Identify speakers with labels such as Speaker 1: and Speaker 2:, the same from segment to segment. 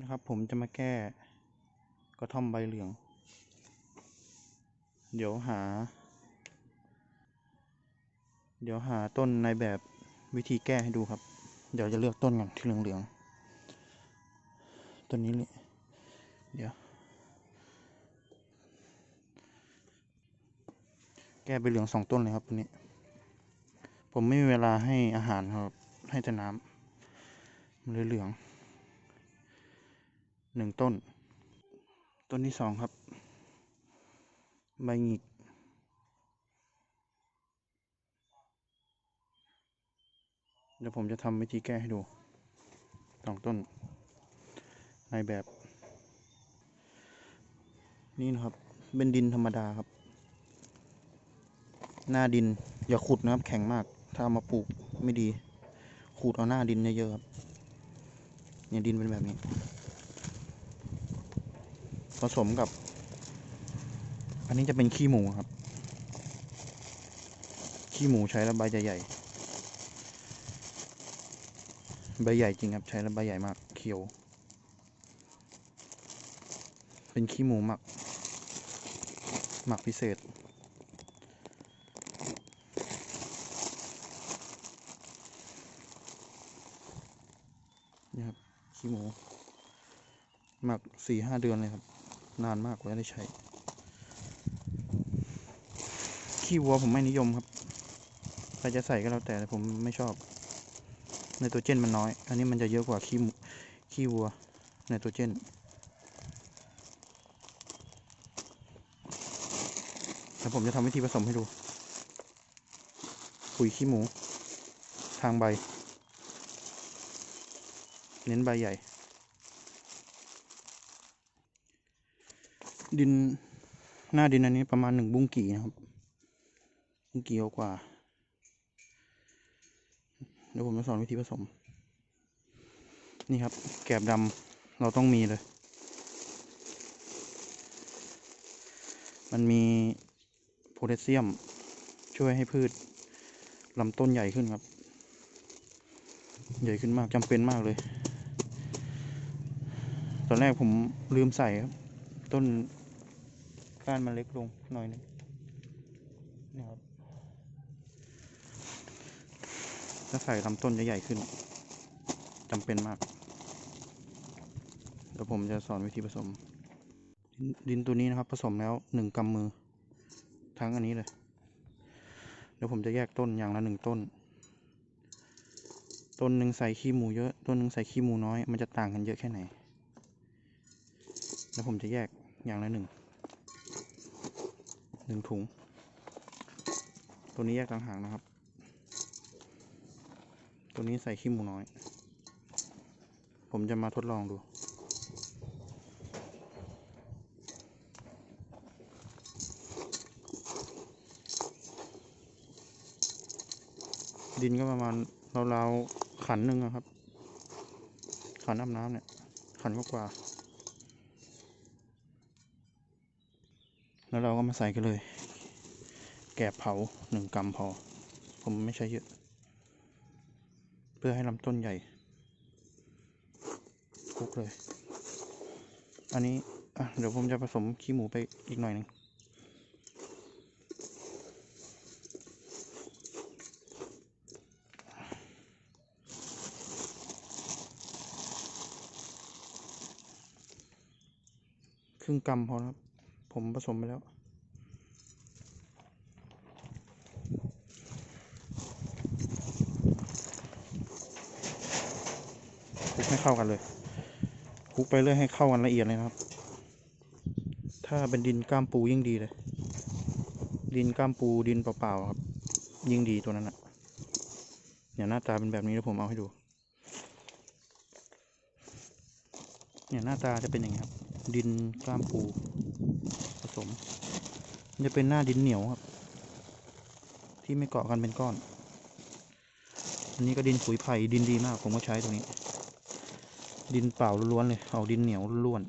Speaker 1: นะครับ ผมจะมาแก้กระท่อมใบเหลือง เดี๋ยวหา เดี๋ยวหาต้นในแบบวิธีแก้ให้ดูครับ เดี๋ยวจะเลือกต้นก่อนที่เหลืองๆต้นนี้เลยเดี๋ยว แก้ใบเหลืองสองต้นเลยครับวันนี้ ผมไม่มีเวลาให้อาหารครับ ให้แต่น้ำมันเลยเหลือง หนึ่งต้น ต้นที่สองครับ ใบหงิก เดี๋ยวผมจะทำวิธีแก้ให้ดูสองต้น ในแบบ นี่นะครับ เป็นดินธรรมดาครับ หน้าดินอย่าขุดนะครับ แข็งมาก ถ้าเอามาปลูกไม่ดี ขูดเอาหน้าดินเยอะๆครับเนี่ยดินเป็นแบบนี้ ผสมกับ อันนี้จะเป็นขี้หมูครับ ขี้หมูใช้แล้วใบจะใหญ่ ใบใหญ่จริงครับ ใช้แล้วใบใหญ่มากเขียว เป็นขี้หมูหมัก หมักพิเศษนี่ครับขี้หมูหมักสี่ห้าเดือนเลยครับ นานมากกว่าจะได้ใช้ ขี้วัวผมไม่นิยมครับใครจะใส่ก็แล้วแต่แต่ผมไม่ชอบไนโตรเจนมันน้อย อันนี้มันจะเยอะกว่าขี้ขี้วัวไนโตรเจนเดี๋ยวผมจะทำวิธีผสมให้ดู ปุ๋ยขี้หมู ทางใบ เน้นใบใหญ่ ดินหน้าดินอันนี้ประมาณหนึ่งบุ้งกี่นะครับ บุ้งกี่กว่า เดี๋ยวผมจะสอนวิธีผสม นี่ครับ แกบดำเราต้องมีเลย มันมีโพแทสเซียมช่วยให้พืชลำต้นใหญ่ขึ้นครับ ใหญ่ขึ้นมากจำเป็นมากเลย ตอนแรกผมลืมใส่ครับ ต้น ก้านมันเล็กลงหน่อยนึงนี่ครับถ้าใส่ลำต้นจะใหญ่ขึ้นจำเป็นมากเดี๋ยวผมจะสอนวิธีผสมดินดินตัวนี้นะครับ ผสมแล้วหนึ่งกำมือ ทั้งอันนี้เลย เดี๋ยวผมจะแยกต้นอย่างละหนึ่งต้น ต้นหนึ่งใส่ขี้หมูเยอะ ต้นหนึ่งใส่ขี้หมูน้อย มันจะต่างกันเยอะแค่ไหน แล้วผมจะแยกอย่างละหนึ่ง หนึ่งถุง ตัวนี้แยกต่างหากนะครับ ตัวนี้ใส่ขี้หมูน้อย ผมจะมาทดลองดู ดินก็ประมาณราวๆขันหนึ่งอะครับ ขันน้ำน้ำเนี่ย ขันก็กว่า แล้วเราก็มาใส่กันเลย แกบเผาหนึ่งกรัมพอ ผมไม่ใช้เยอะ เพื่อให้ลำต้นใหญ่คลุกเลย อันนี้อะเดี๋ยวผมจะผสมขี้หมูไปอีกหน่อยหนึงครึ่งกรัมพอครับ ผมผสมไปแล้ว คุกให้เข้ากันเลย คุกไปเรื่อยให้เข้ากันละเอียดเลยนะครับ ถ้าเป็นดินก้ามปูยิ่งดีเลย ดินก้ามปูดินเปล่าๆครับ ยิ่งดีตัวนั้นอะเนี่ยหน้าตาเป็นแบบนี้แล้วผมเอาให้ดู เนี่ยหน้าตาจะเป็นอย่างนี้ครับ ดินก้ามปู สม มันจะเป็นหน้าดินเหนียวครับ ที่ไม่เกาะกันเป็นก้อน อันนี้ก็ดินปุ๋ยไผ่ดินดีมาก ผมก็ใช้ตัวนี้ ดินเปล่าล้วนเลย เอาดินเหนียวล้วน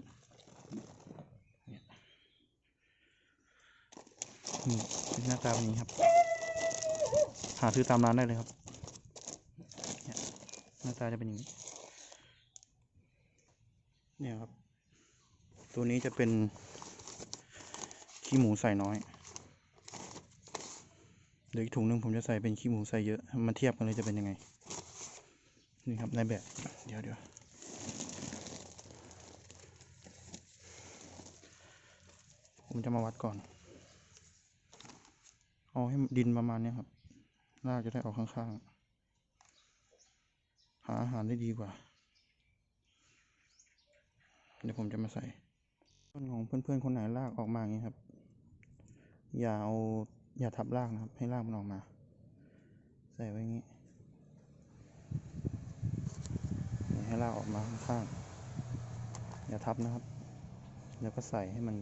Speaker 1: นี่เป็นหน้าตาแบบนี้ครับ หาซื้อตามร้านได้เลยครับ หน้าตาจะเป็นอย่างนี้ เนี่ยครับ ตัวนี้จะเป็น ขี้หมูใส่น้อย เดี๋ยวอีกถุงหนึงผมจะใส่เป็นขี้หมูใส่เยอะ มาเทียบกันเลยจะเป็นยังไง นี่ครับในแบบ เดี๋ยวเดี๋ยวผมจะมาวัดก่อน เอาให้ดินประมาณนี้ครับรากจะได้ออกข้างๆ หาอาหารได้ดีกว่า เดี๋ยวผมจะมาใส่ต้นของเพื่อนๆ คนไหนรากออกมาอย่างนี้ครับ อย่าเอาอย่าทับรากนะครับ ให้รากมันออกมา ใส่ไว้อย่างนี้ให้รากออกมาข้างๆอย่าทับนะครับ แล้วก็ใส่ให้มัน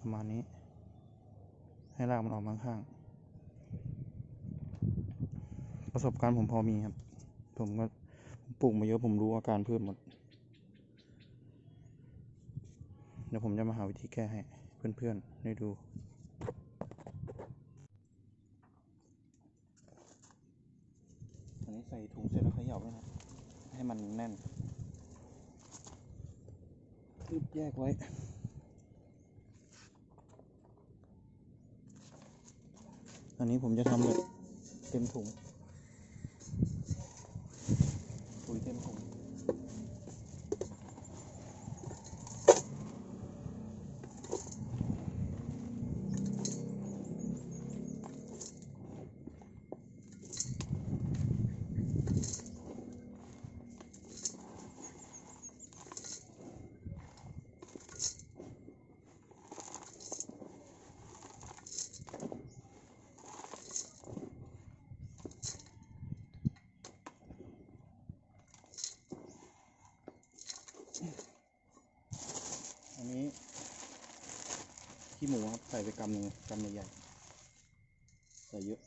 Speaker 1: ประมาณนี้ ให้รากมันออกมาข้างๆประสบการณ์ผมพอมีครับ ผมก็ปลูกมาเยอะผมรู้อาการพืชหมด เดี๋ยวผมจะมาหาวิธีแก้ให้เพื่อนๆได้ดู อันนี้ใส่ถุงเสร็จแล้วเขย่าไว้นะให้มันแน่นอึบแยกไว้อันนี้ผมจะทำแบบเต็มถุงปุ๋ยเต็มถุง อันนี้ ขี้หมูครับ ใส่ไปกำหนึ่งกำใหญ่ๆใส่เยอะ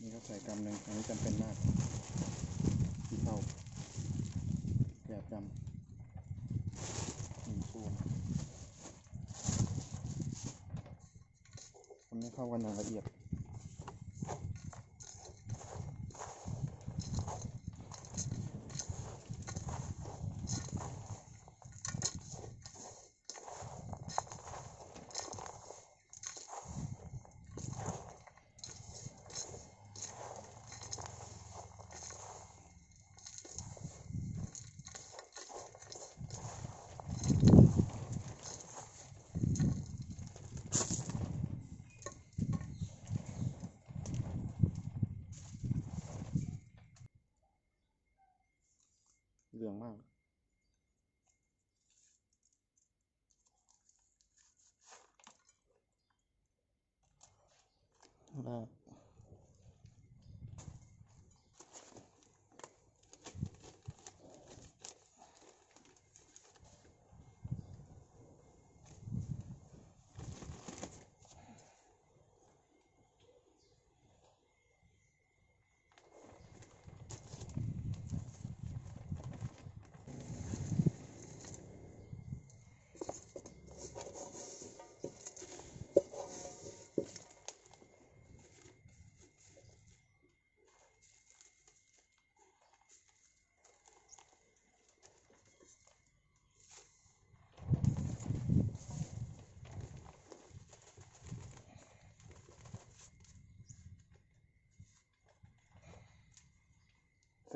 Speaker 1: นี่ก็ใส่กำหนึ่งอันนี้จำเป็นมากที่เข้าอย่าจำหนึ่งช่วงคนให้เข้ากันอย่างละเอียด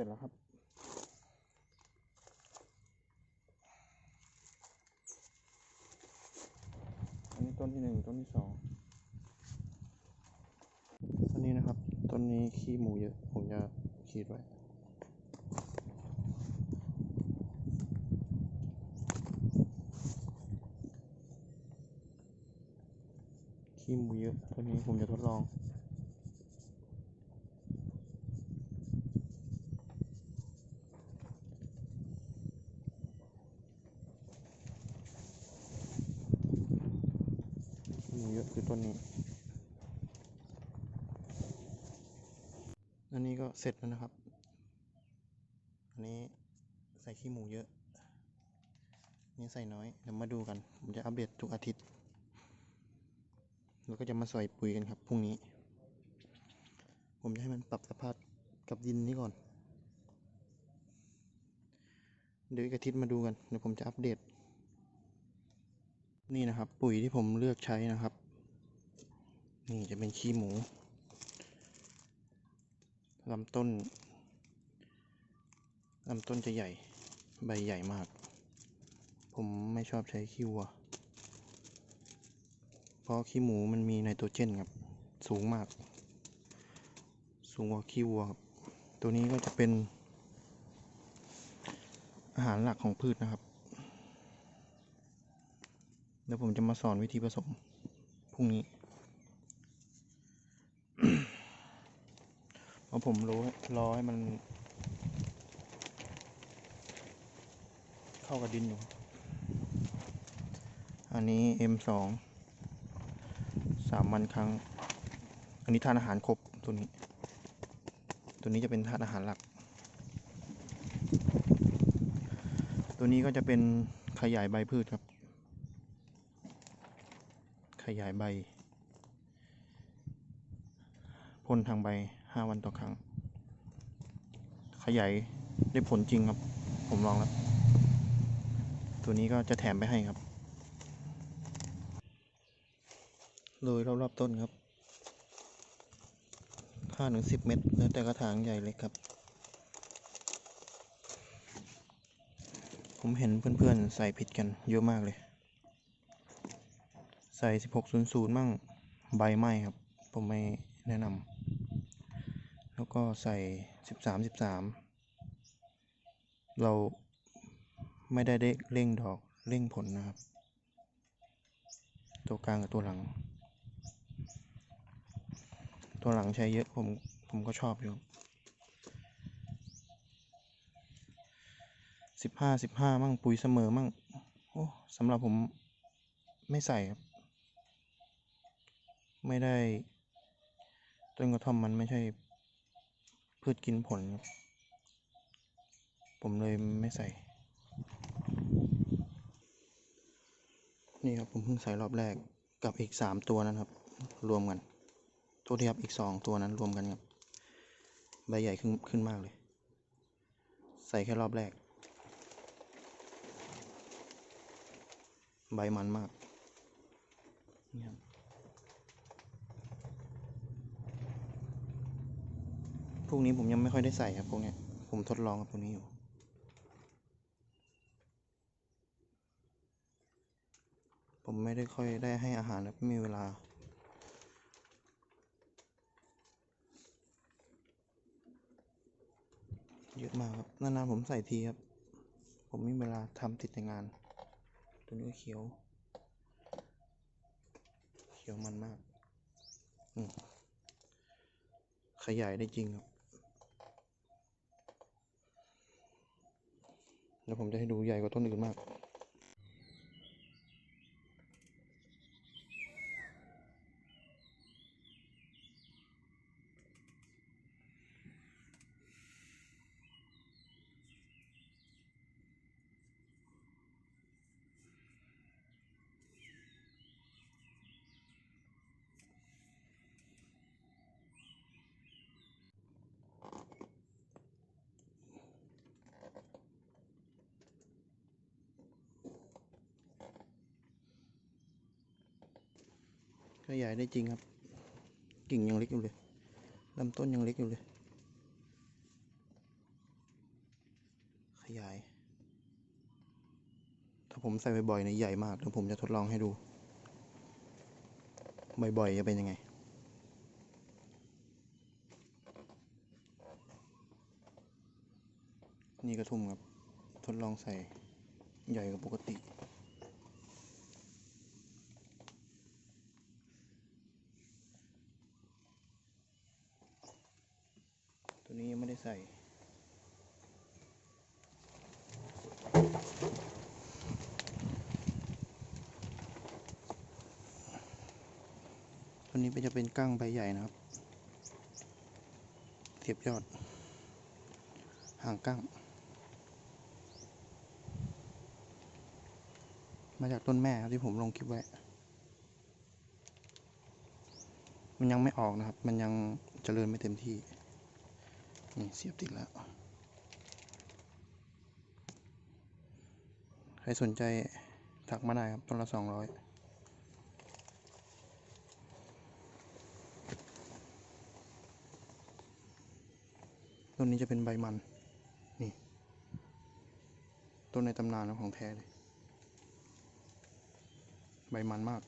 Speaker 1: ร็จแล้วครับ อันนี้ต้นที่หนึ่งต้นที่สองอันนี้นะครับ ต้นนี้ขี้หมูเยอะ ผมจะขีดไว้ขี้หมูเยอะ ต้นนี้ผมจะทดลอง ขี้หมูเยอะคือต้นนี้ อันนี้ก็ เสร็จแล้วนะครับ อันนี้ใส่ขี้หมูเยอะ นี่ใส่น้อย เดี๋ยวมาดูกัน ผมจะอัปเดตทุกอาทิตย์ แล้วก็จะมาใส่ปุ๋ยกันครับพรุ่งนี้ ผมจะให้มันปรับสภาพกับดินนี้ก่อน เดี๋ยวอีกอาทิตย์มาดูกัน เดี๋ยวผมจะอัปเดต นี่นะครับ ปุ๋ยที่ผมเลือกใช้นะครับ นี่จะเป็นขี้หมู ลำต้นลำต้นจะใหญ่ ใบใหญ่มาก ผมไม่ชอบใช้ขี้วัว เพราะขี้หมูมันมีไนโตรเจนครับ สูงมาก สูงกว่าขี้วัวครับ ตัวนี้ก็จะเป็น อาหารหลักของพืชนะครับ เดี๋ยวผมจะมาสอนวิธีผสมพรุ่งนี้ เพราะผมรู้รอให้มัน เข้ากับดินอยู่ อันนี้ M2 สามวันครั้ง อันนี้ทานอาหารครบตัวนี้ ตัวนี้จะเป็นทานอาหารหลัก ตัวนี้ก็จะเป็นขยายใบพืชครับ ขยายใบพ่นทางใบ ห้าวันต่อครั้ง ขยายได้ผลจริงครับ ผมลองแล้ว ตัวนี้ก็จะแถมไปให้ครับโรยรอบๆต้นครับห้าถึงสิบเม็ดแล้วแต่กระถางใหญ่เล็กครับ ผมเห็นเพื่อนๆ ใส่ผิดกันเยอะมากเลย ใส่ 1600มั่งใบไม้ครับ ผมไม่แนะนำ ก็ใส่ 13 13 เราไม่ได้ได้เร่งดอกเร่งผลนะครับ ตัวกลางกับตัวหลัง ตัวหลังใช้เยอะผมผมก็ชอบอยู่สิบห้าสิบห้ามั่งปุ๋ยเสมอมั่งโอ้สำหรับผมไม่ใส่ครับ ไม่ได้ต้นกระท่อมมันไม่ใช่ พืชกินผลครับผมเลยไม่ใส่ นี่ครับผมเพิ่งใส่รอบแรกกับอีกสามตัวนั้นครับ รวมกันโทษทีครับอีกสองตัวนั้นรวมกันครับใบใหญ่ขึ้นขึ้นมากเลย ใส่แค่รอบแรก ใบมันมากนี่ครับ พวกนี้ผมยังไม่ค่อยได้ใส่ครับพวกเนี้ย ผมทดลองกับพวกนี้อยู่ ผมไม่ได้ค่อยได้ให้อาหารครับไม่มีเวลา เยอะมากครับ นานๆผมใส่ทีครับ ผมไม่มีเวลาทำติดในงาน ตัวนี้เขียว เขียวมันมากมขยายได้จริงครับ แล้วผมจะให้ดูใหญ่กว่าต้นอื่นมาก ขยายได้จริงครับ กิ่งยังเล็กอยู่เลยลำต้นยังเล็กอยู่เลย ขยาย ถ้าผมใส่บ่อยๆเนี่ยใหญ่มากเดี๋ยวผมจะทดลองให้ดู บ่อยๆจะเป็นยังไงนี่กระทุ่มครับ ทดลองใส่ใหญ่กว่าปกติ ตัวนี้ยัง ไม่ได้ใส่ ตัวนี้จะเป็นก้างใบใหญ่นะครับเทียบยอด ห่างก้าง มาจากต้นแม่ครับที่ผมลงคลิปไว้มันยังไม่ออกนะครับ มันยังเจริญไม่เต็มที่ นี่เสียบติดแล้ว ใครสนใจถักมาได้ครับต้นละสองร้อยต้นนี้จะเป็นใบมัน นี่ ต้นในตำนานของแท้เลย ใบมันมาก